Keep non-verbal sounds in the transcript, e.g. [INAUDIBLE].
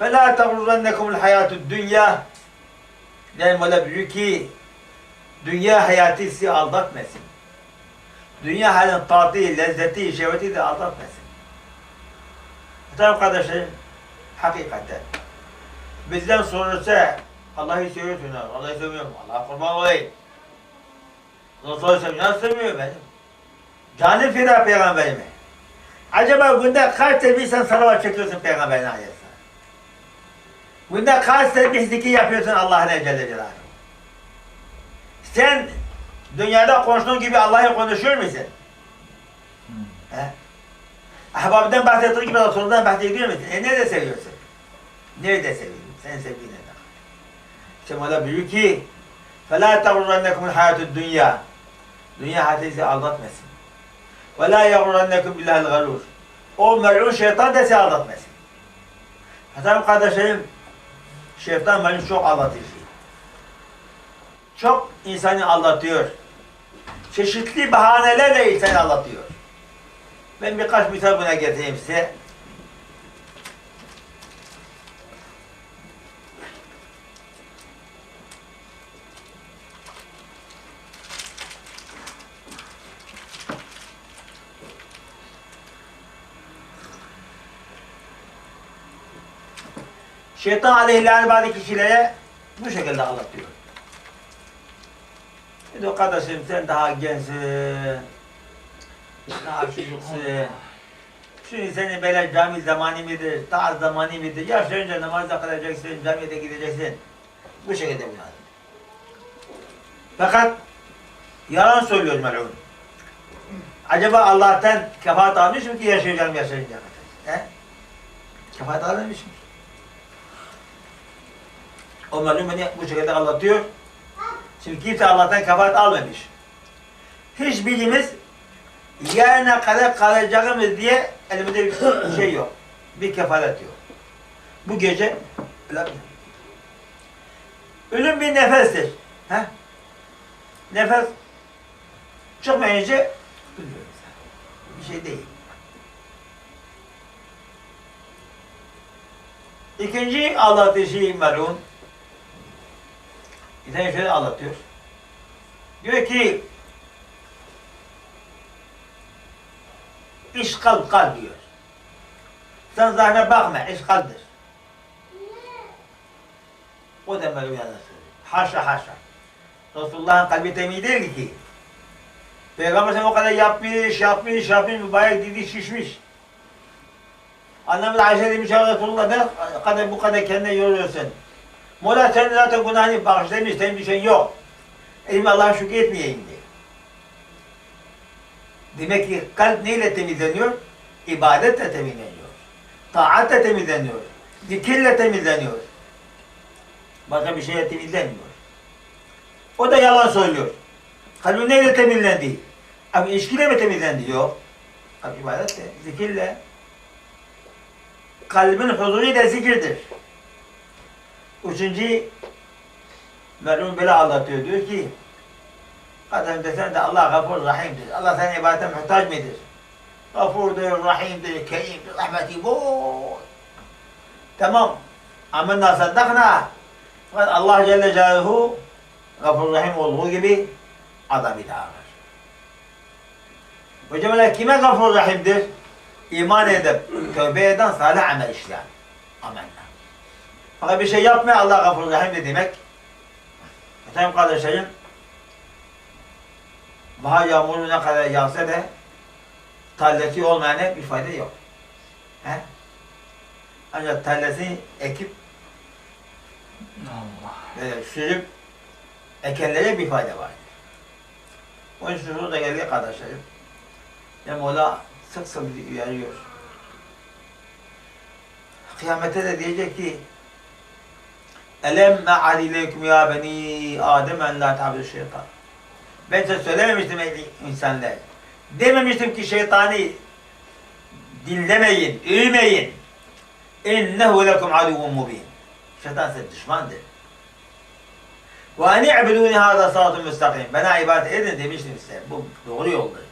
فَلَا تَغُرَّنَّكُمُ الْحَيَاتُ الدُّنْيَا Yani Mola buyuruyor ki dünya hayatı sizi aldatmasın. Dünya halin tatı, lezzeti, şehveti de aldatmasın. Tamam kardeşlerim, hakikaten. Bizden sorulsa Allah'ı seviyorsun, Allah'ı seviyorum, Allah'a kurban olayım. Resulü seviyor, nasıl seviyor benim? Canı fida peygamberime. Acaba günde kaç tesbih sen salavat çekiyorsun peygamberine aleyhisselam? Günde kaç tesbih zikir yapıyorsun Allah'ın Celle Celaluhu? Sen dünyada konuştuğun gibi Allah'ı konuşuyor musun? He? Ahbabiden bahsettiğin gibi Resul'dan bahsediyor musun? E nerede seviyorsun? Nerede seviyorsun? Sen sevdiğin nerede? İşte Mola buyuruyor ki فَلَا تَغُرَّنَّكُمُ الْحَيَاتُ الدُّنْيَا Dünya hayatı sizi aldatmasın. وَلَا يَغُرَّنَّكُمْ بِاللّٰهِ الْغَرُورِ O melun şeytan da sizi aldatmasın. Hasan kardeşlerim, şeytan beni çok aldatıcı. Çok insanı aldatıyor. Çeşitli bahanelerle insanı aldatıyor. Ben birkaç misal buna getireyim size. Şeytan aleyhillâne bazı kişilere bu şekilde anlatıyor. O kardeşim sen daha gençsin, daha çocuksun. Şimdi senin böyle cami zamanı mıdır, taaz zamanı mıdır? Yaşlanınca namazda kılacaksın, camiye de gideceksin. Bu şekilde bunlar. Fakat yalan söylüyor melun. Acaba Allah'tan kefaat almış mı ki yaşayacağım yaşayınca kadar? He? Kefaat almış mı? O melun beni bu şekilde anlatıyor. Şimdi kimse Allah'tan kefaat almamış. Hiçbirimiz yarına kadar kalacağımız diye elimizde bir [COUGHS] şey yok. Bir kefalet yok. Bu gece ölüm bir nefestir. He? Nefes çıkmayınca. Bir şey değil. İkinci anlatışı melun. Bir tane şöyle anlatıyor. Diyor ki işgal kal diyor. Sen zahme bakma, işgaldir. O yanına söylüyor. Haşa haşa. Resulullah'ın kalbi temiz ki. Peygamber sen o kadar yapmış, yapmış, yapmış, mübarek didi şişmiş. Annemiz Ayşe demiş ya Resulullah ne kadar bu kadar kendine yoruyorsun. Mola sen zaten günahını bağışlamış, senin bir şey yok. Elim Allah'a şükür etmeyeyim diye. Demek ki kalp neyle temizleniyor? İbadetle temizleniyor. Taatle temizleniyor. Zikirle temizleniyor. Başka bir şeye temizlenmiyor. O da yalan söylüyor. Kalbi neyle temizlendi? Abi ilişkiyle mi temizlendi? Yok. Kalp ibadetle, zikirle. Kalbin huzuru da zikirdir. Üçüncü merhum böyle anlatıyor. Diyor ki Adam desen de Allah gafur rahimdir. Allah senin ibadete muhtaç mıdır? Gafurdur, rahimdir, kerimdir, rahmeti bol. Tamam. Amenna saddakna. Fakat Allah Celle Celaluhu gafur rahim olduğu gibi adamı da ağır. Hocam kime gafur rahimdir? İman edip, tövbe eden, salih amel işleyen. Amenna. Fakat bir şey yapmaya Allah gafur rahim de demek. Efendim kardeşlerim, bahar yağmuru ne kadar yağsa da talleti olmayana bir fayda yok. He? Ancak tallesini ekip Allah. böyle sürüp ekenlere bir fayda var. Onun için şurada geldi kardeşlerim. Ya Mola sık sık bizi uyarıyor. Kıyamete de diyecek ki Elem me'al ileykum ya beni Adem en la ta'budu şeytan. Ben size söylememiştim ey insanlar. Dememiştim ki şeytanı dinlemeyin, övmeyin. İnnehu lekum aduvun mubin. Şeytan size düşmandır. Ve en i'buduni hâzâ sıratun müstakim. Bana ibadet edin demiştim size. Bu doğru yoldur.